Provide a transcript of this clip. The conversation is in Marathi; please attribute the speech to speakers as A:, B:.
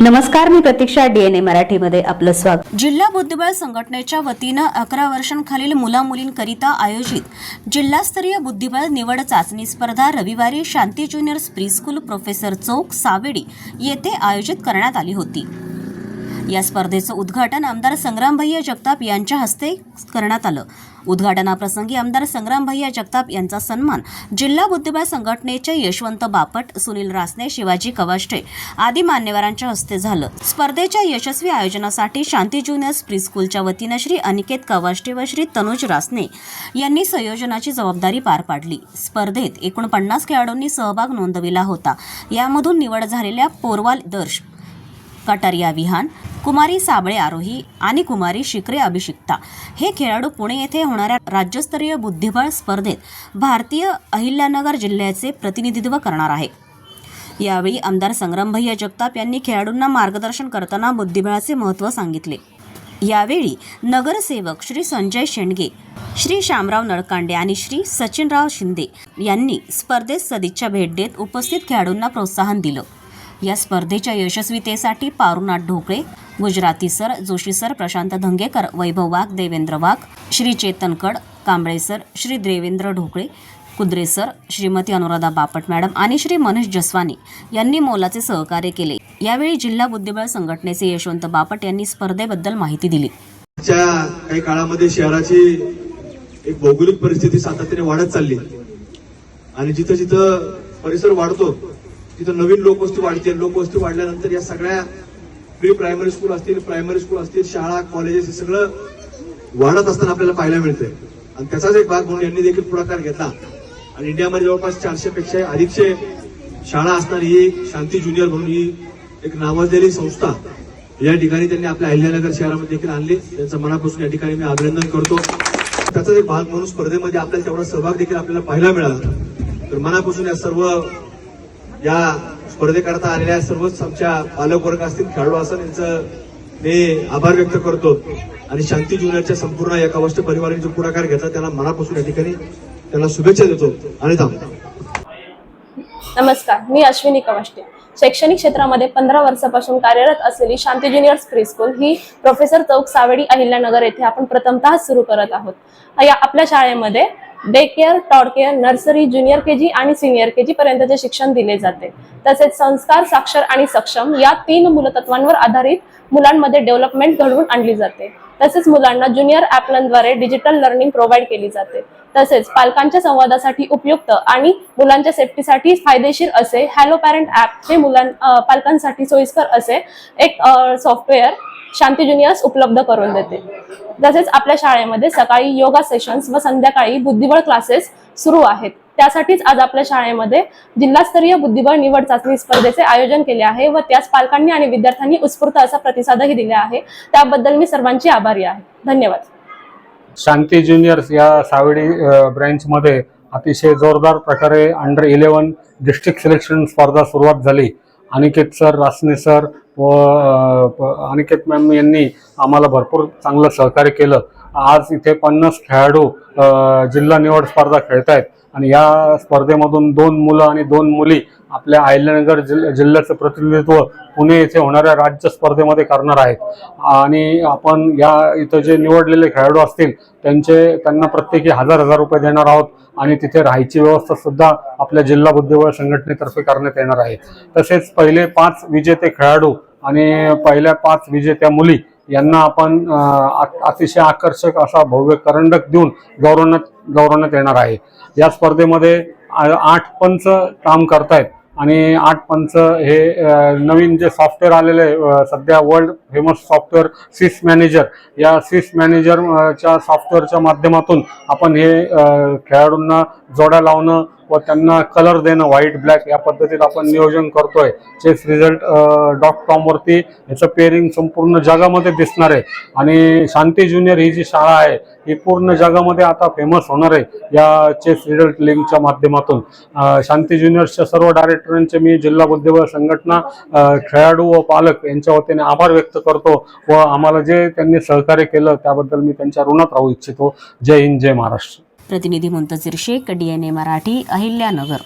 A: नमस्कार मी प्रतीक्षा डीएनए मराठीमध्ये आपलं स्वागत.
B: जिल्हा बुद्धिबळ संघटनेच्या वतीनं अकरा वर्षांखालील मुलामुलींकरिता आयोजित जिल्हास्तरीय बुद्धिबळ निवड चाचणी स्पर्धा रविवारी Shanti juniors preschool professor Chowk Savedi येथे आयोजित करण्यात आली होती. या स्पर्धेचं उद्घाटन आमदार संग्रामभैया जगताप यांच्या हस्ते करण्यात आलं. उद्घाटनाप्रसंगी आमदार संग्रामभैया जगताप यांचा सन्मान जिल्हा बुद्धिबळ संघटनेचे यशवंत बापट सुनील रासने शिवाजी कवाष्टे आदी मान्यवरांच्या हस्ते झालं. स्पर्धेच्या यशस्वी आयोजनासाठी शांती ज्युनियर्स प्रीस्कूलच्या वतीनं श्री अनिकेत कवाष्टे व श्री तनुज रासने यांनी संयोजनाची जबाबदारी पार पाडली. स्पर्धेत एकूण पन्नास खेळाडूंनी सहभाग नोंदविला होता. यामधून निवड झालेल्या पोरवाल दर्श कटारिया विहान कुमारी साबळे आरोही आणि कुमारी शिकरे अभिषिक्ता. हे खेळाडू पुणे येथे होणाऱ्या राज्यस्तरीय बुद्धिबळ स्पर्धेत भारतीय अहिल्यानगर जिल्ह्याचे प्रतिनिधित्व करणार आहे. यावेळी आमदार संग्रामभैया जगताप यांनी खेळाडूंना मार्गदर्शन करताना बुद्धिबळाचे महत्त्व सांगितले. यावेळी नगरसेवक श्री संजय शेंडगे श्री शामराव नळकांडे आणि श्री सचिनराव शिंदे यांनी स्पर्धेत सदिच्छा भेट देत उपस्थित खेळाडूंना प्रोत्साहन दिलं. या स्पर्धेच्या यशस्वीतेसाठी Parunath Dhokale Gujarati sir Joshi sir Prashant Dhangekar Vaibhav Wagh Devendra Wagh Shri Chetan Kad Kamble sir Shri Devendra Dhokale Kudre sir Shrimati Anuradha Bapat madam आणि श्री मनीष जसवानी यांनी मोलाचे सहकार्य केले. यावेळी जिल्हा बुद्धिबळ संघटनेचे यशवंत बापट यांनी स्पर्धेबद्दल माहिती दिली.
C: काही काळामध्ये शहराची एक भौगोलिक परिस्थिती सातत्याने वाढत चालली. आणि जिथं जिथं परिसर वाढतो तिथं नवीन लोकवस्ती वाढते. लोकवस्ती वाढल्यानंतर या सगळ्या प्री प्रायमरी स्कूल असतील प्रायमरी स्कूल असतील शाळा कॉलेजेस हे सगळं वाढत असताना आपल्याला पाहायला मिळतंय. आणि त्याचाच एक भाग म्हणून यांनी देखील पुढाकार घेतला. आणि इंडियामध्ये जवळपास चारशे पेक्षा अधिकशे शाळा असणारी ही शांती ज्युनियर म्हणून ही एक नावाजलेली संस्था या ठिकाणी त्यांनी आपल्या अहिल्यानगर शहरामध्ये देखील आणली. त्यांचं मनापासून या ठिकाणी मी अभिनंदन करतो. त्याचाच एक भाग म्हणून स्पर्धेमध्ये आपल्याला तेवढा सहभाग देखील आपल्याला पाहायला मिळाला. तर मनापासून या सर्व या स्पर्धेकरता आलेल्या सर्वच आमच्या पालकवर्ग असतील खेळाडू असेल यांचं मी आभार व्यक्त करतो. आणि शांती ज्युनियरच्या संपूर्ण या कवष्ट परिवाराने जो पुढाकार घेतला त्याला मनापासून या ठिकाणी त्यांना शुभेच्छा देतो. आणि थांबतो
D: नमस्कार मी अश्विनी कवाष्टे. शैक्षणिक क्षेत्रामध्ये पंधरा वर्षापासून कार्यरत असलेली शांती ज्युनियर्स प्री स्कूल ही प्रोफेसर चौक सावेडी अहिल्यानगर येथे आपण प्रथमतः सुरू करत आहोत. या आपल्या शाळेमध्ये day care Tod care nursery junior K G आणि सिनियर के जी पर्यंतचे शिक्षण दिले जाते. तसेच संस्कार साक्षर आणि सक्षम या तीन मूलतत्वांवर आधारित मुलांमध्ये डेव्हलपमेंट घडवून आणली जाते. तसेच मुलांना ज्युनियर ॲपलांद्वारे डिजिटल लर्निंग प्रोव्हाइड केली जाते. तसेच पालकांच्या संवादासाठी उपयुक्त आणि मुलांच्या सेफ्टीसाठी फायदेशीर असे हॅलो पॅरेंट ॲप हे मुलां पालकांसाठी सोयीस्कर असे एक सॉफ्टवेअर शांती ज्युनियर्स उपलब्ध करून देते. तसेच आपल्या शाळेमध्ये सकाळी योगा सेशन्स व संध्याकाळी बुद्धिबळ क्लासेस सुरू आहेत. त्यासाठीच आज आपल्या शाळेमध्ये जिल्हास्तरीय बुद्धिबळ निवड चाचणी स्पर्धेचे आयोजन केले आहे व त्यास पालकांनी आणि विद्यार्थ्यांनी उत्स्फूर्त असा प्रतिसादही दिला आहे. त्याबद्दल मी सर्वांची आभारी आहे. धन्यवाद.
E: शांती ज्युनियर्स या सावडी ब्रँचमध्ये अतिशय जोरदार प्रकारे अंडर इलेवन डिस्ट्रिक्ट सिलेक्शन स्पर्धा सुरुवात झाली. अनिकेत सर रासने सर व प- अनिकेत मॅम यांनी आम्हाला भरपूर चांगलं सहकार्य केलं. आज इथे पन्नास खेळाडू जिल्हा निवड स्पर्धा खेळत आहेत आणि या स्पर्धेमधून दोन मुलं आणि दोन मुली आपल्या अहिल्यानगर जिल्ह जिल्ह्याचं प्रतिनिधित्व पुणे येथे होणाऱ्या राज्य स्पर्धेमध्ये करणार आहेत. आणि आपण या इथं जे निवडलेले खेळाडू असतील त्यांचे त्यांना प्रत्येकी हजार हजार रुपये देणार आहोत आणि तिथे राहायची व्यवस्था सुद्धा आपल्या जिल्हा बुद्धिबळ संघटनेतर्फे करण्यात येणार आहे. तसेच पहिले पाच विजेते खेळाडू आणि पहिल्या पाच विजेत्या मुली यांना आपण अतिशय आकर्षक असा भव्य करंडक देऊन गौरवण्यात गौरवण्यात येणार आहे. या स्पर्धेमध्ये आठ पंच काम करतायत आणि आठ पंच हे नवीन जे सॉफ्टवेअर आलेले आहे, सध्या वर्ल्ड फेमस सॉफ्टवेअर सिस मॅनेजर या सिस मॅनेजरच्या सॉफ्टवेअरच्या माध्यमातून आपण हे खेळाडूंना जोड्या लावणं व त्यांना कलर देणं व्हाईट ब्लॅक या पद्धतीत आपण नियोजन करतोय. चेस रिझल्ट डॉट कॉमवरती याचं पेअरिंग संपूर्ण जगामध्ये दिसणार आहे. आणि शांती ज्युनियर ही जी शाळा आहे ही पूर्ण जगामध्ये आता फेमस होणार आहे या चेस रिझल्ट लिंकच्या माध्यमातून. शांती ज्युनियर्सच्या सर्व डायरेक्टरांचे मी जिल्हा बुद्धिबळ संघटना खेळाडू व पालक यांच्या वतीने आभार व्यक्त करतो व आम्हाला जे त्यांनी सहकार्य केलं त्याबद्दल मी त्यांच्या ऋणात राहू इच्छितो. जय हिंद जय महाराष्ट्र.
B: प्रतिनिधी मुंतजीर शेख डीएनए मराठी अहिल्यानगर.